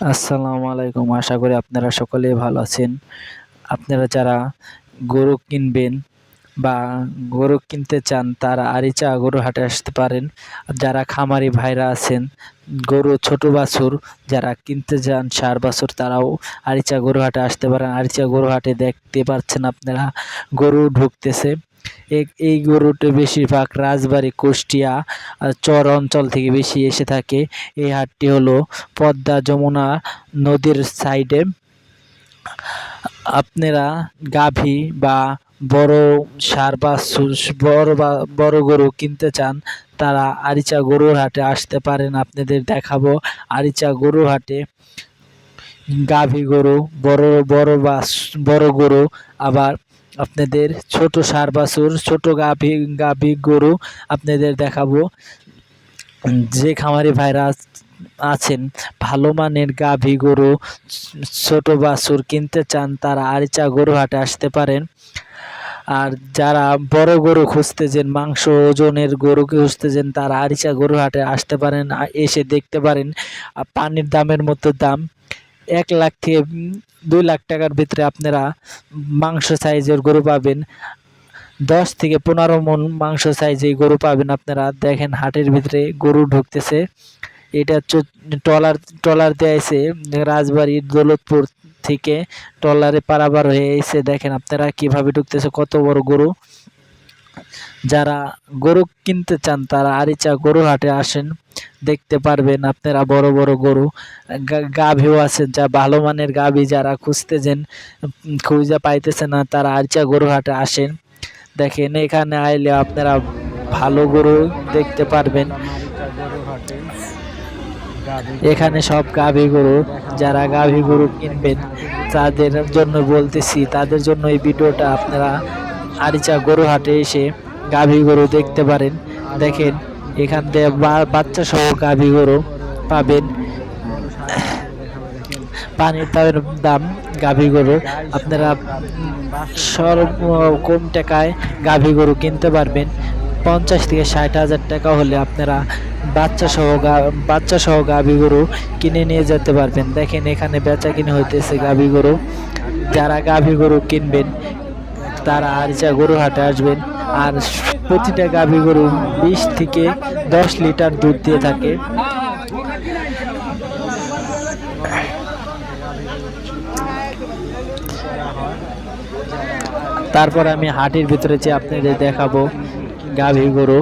আসসালামু আলাইকুম। আশা করি আপনারা সকলেই ভালো আছেন। আপনারা যারা গরু কিনবেন বা গরু কিনতে চান, তারা আরিচা গরু হাটে আসতে পারেন। যারা খামারি ভাইরা আছেন, গরু ছোট বাছুর, যারা কিনতে যান সার বাছুর, তারাও আরিচা গরু হাটে আসতে পারেন। আরিচা গরু হাটে দেখতে পাচ্ছেন আপনারা গরু ঢুকতেছে। এই- গরুটি বেশিরভাগ রাজবাড়ী, কুষ্টিয়া চর অঞ্চল থেকে বেশি এসে থাকে। এই হাটটি হলো পদ্মা যমুনা নদীর সাইডে। আপনারা গাভী বা বড় সার বা বড় বা বড় গরু কিনতে চান, তারা আরিচা গরুর হাটে আসতে পারেন। আপনাদের দেখাবো আরিচা গরুর হাটে গাভী গরু, বড় বড় বা বড় গরু, আবার আপনাদের ছোট সার বাছুর, ছোট গাভী গাভী গরু আপনাদের দেখাবো। যে খামারি ভাইরা আছেন, ভালো মানের গাভী গরু, ছোট বাছুর কিনতে চান তারা আরিচা গরু হাটে আসতে পারেন। আর যারা বড় গরু খুঁজতেছেন, মাংস ওজনের গরু খুঁজতেছেন, তারা আরিচা গরু হাটে আসতে পারেন এসে দেখতে পারেন। পানির দামের মতো দাম। এক লাখ থেকে দুই লাখ টাকার ভিতরে আপনারা মাংস সাইজের গরু পাবেন। দশ থেকে পনেরো মন মাংস সাইজে গরু পাবেন আপনারা। দেখেন হাটের ভিতরে গরু ঢুকতেছে। এটা ট্রলার ট্রলার দিয়ে আইছে রাজবাড়ির দৌলতপুর থেকে। ট্রলারে পারাবার হয়ে এসে দেখেন আপনারা কীভাবে ঢুকতেছে, কত বড় গরু। যারা গরু কিনতে চান, তারা আরিচা গরু হাটে আসেন, দেখতে পারবেন আপনারা বড় বড় গরু। গাভীও আছে, যা ভালো মানের গাভী যারা খুঁজতেছেন, খুঁজে পাইতেছে না, তারা আরিচা গরু হাটে আসেন। দেখেন, এখানে আইলে আপনারা ভালো গরু দেখতে পারবেন। এখানে সব গাভী গরু, যারা গাভী গরু কিনবেন, তাদের জন্য বলতেছি, তাদের জন্য এই ভিডিওটা আপনারা আরিচা গরু হাটে এসে গাভী গরু দেখতে পারেন। দেখেন, এখান থেকে বাচ্চা সহ গাভী গরু পাবেন। পানির দামের দাম গাভী গরুর। আপনারা সর্ব কম টাকায় গাভী গরু কিনতে পারবেন। পঞ্চাশ থেকে ষাট হাজার টাকা হলে আপনারা বাচ্চা সহ বাচ্চা সহ গাভী গরু কিনে নিয়ে যেতে পারবেন। দেখেন, এখানে বেচা কিনে হইতেছে গাভী গরু। যারা গাভী গরু কিনবেন তারা আর যা গরু হাটে আসবেন, আর প্রতিটা গাভী গরু বিশ থেকে দশ লিটার দুধ দিয়ে থাকে। তারপর আমি হাটের ভিতরে যে আপনাদের দেখাবো গাভী গরু।